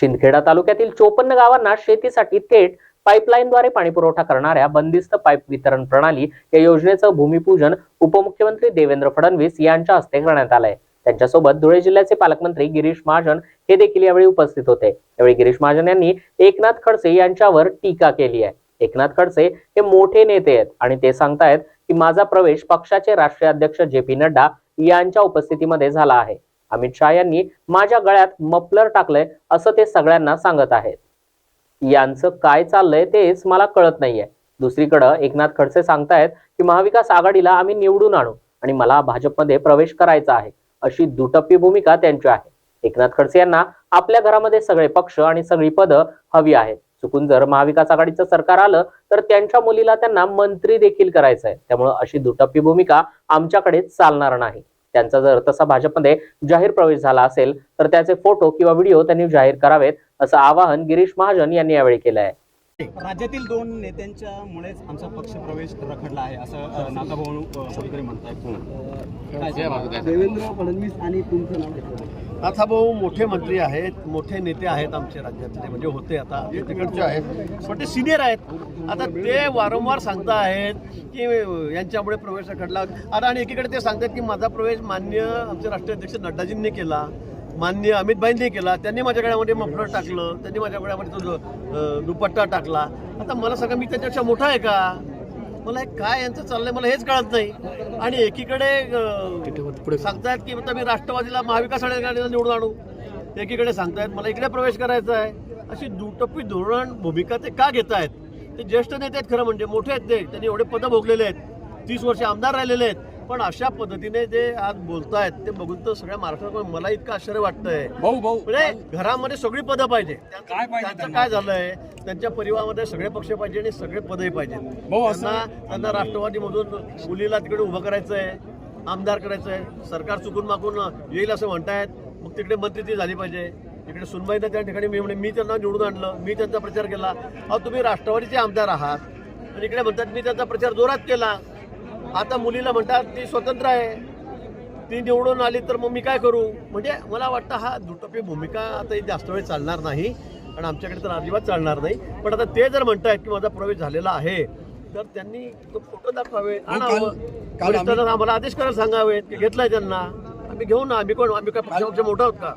शिंदखेडा तालुक्यातील चोपन्न गावांना शेतीसाठी थेट पाईपलाईनद्वारे पाणीपुरवठा करणाऱ्या बंदिस्त पाईप वितरण प्रणाली या योजनेचं भूमिपूजन उपमुख्यमंत्री देवेंद्र फडणवीस यांच्या हस्ते करण्यात आलंय. त्यांच्यासोबत धुळे जिल्ह्याचे पालकमंत्री गिरीश महाजन हे देखील यावेळी उपस्थित होते. यावेळी गिरीश महाजन यांनी एकनाथ खडसे यांच्यावर टीका केली आहे. एकनाथ खडसे हे मोठे नेते आहेत आणि ते सांगतायत की माझा प्रवेश पक्षाचे राष्ट्रीय अध्यक्ष जे पी नड्डा यांच्या उपस्थितीमध्ये झाला आहे. अमित शहा यांनी माझ्या गळ्यात मफलर टाकलंय असं ते सगळ्यांना सांगत आहेत. यांचं काय चाललंय तेच मला कळत नाहीये. दुसरीकडं एकनाथ खडसे सांगतायत की महाविकास आघाडीला आम्ही निवडून आणू आणि मला भाजपमध्ये प्रवेश करायचा आहे अशी दुटप्पी भूमिका त्यांची आहे. एकनाथ खडसे यांना आपल्या घरामध्ये सगळे पक्ष आणि सगळी पदं हवी आहेत. चुकून जर महाविकास आघाडीचं सरकार आलं तर त्यांच्या मुलीला त्यांना मंत्री देखील करायचं आहे त्यामुळे अशी दुटप्पी भूमिका आमच्याकडे चालणार नाही. त्यांचा जर तसा भाजपमध्ये जाहीर प्रवेश झाला असेल तर त्याचे फोटो किंवा व्हिडिओ त्यांनी जाहीर करावेत असं आवाहन गिरीश महाजन यांनी यावेळी केलं आहे. राज्यातील दोन नेत्यांच्या मुळेच आमचा पक्ष प्रवेश रखडला आहे असं म्हणतायत. सांगाल? देवेंद्र फडणवीस आणि तुमचं नाव आता भाऊ मोठे मंत्री आहेत मोठे नेते आहेत आमचे राज्यातले म्हणजे होते आता तिकडचे आहेत. पण ते सिनियर आहेत. आता ते वारंवार सांगता आहेत की यांच्यामुळे प्रवेश घडला आता आणि एकीकडे ते सांगतात की माझा प्रवेश मान्य आमचे राष्ट्रीय अध्यक्ष नड्डाजींनी केला मान्य अमित भाईंनी केला. त्यांनी माझ्या गळ्यामध्ये मफलर टाकलं त्यांनी माझ्या गळ्यामध्ये तो दुपट्टा टाकला. आता मला सगळं मी त्याच्यापेक्षा मोठा आहे का? मला हे काय यांचं चाललंय? मला हेच कळत नाही. आणि एकीकडे सांगतायत की आता मी राष्ट्रवादीला महाविकास आघाडीला निवडून आणू. एकीकडे सांगतायत मला इकडे प्रवेश करायचा आहे. अशी दुटप्पी धोरण भूमिका ते का घेत आहेत ते ज्येष्ठ नेते आहेत खरं म्हणजे मोठे आहेत ते. त्यांनी एवढे पदं भोगलेले आहेत. तीस वर्ष आमदार राहिलेले आहेत. पण अशा पद्धतीने जे आज बोलतायत ते बघून तर सगळ्या महाराष्ट्रात मला इतकं आश्चर्य वाटतंय. भाऊ भाऊ. म्हणजे घरामध्ये सगळी पदं पाहिजे. काय पाहिजे त्यांचं? काय झालंय? त्यांच्या परिवारामध्ये सगळे पक्ष पाहिजे आणि सगळे पदही पाहिजे भाऊ, असं- त्यांना त्यांना राष्ट्रवादीमधून मुलीला तिकडे उभं करायचं आहे आमदार करायचं आहे सरकार चुकून मागून येईल असं म्हणतायत. मग तिकडे मंत्री ती झाली पाहिजे. इकडे सुनबाईंना त्या ठिकाणी मी म्हणे मी त्यांना निवडून आणलं मी त्यांचा प्रचार केला. अहो तुम्ही राष्ट्रवादीचे आमदार आहात. आणि इकडे म्हणतात मी त्यांचा प्रचार जोरात केला. आता मुलीला म्हणतात ती स्वतंत्र आहे. ती निवडून आली तर मग मी काय करू? म्हणजे मला वाटतं हा दुटप्पी भूमिका आता जास्त वेळ चालणार नाही. आणि आमच्याकडे तर अजिबात चालणार नाही. पण आता ते जर म्हणतायत की माझा प्रवेश झालेला आहे तर त्यांनी तो फोटो दाखवावे आणावं. आम्हाला आदेश करायला सांगावेत की घेतलाय त्यांना. आम्ही घेऊन ना. आम्ही कोण? आम्ही काय पक्षापेक्षा मोठा आहोत का.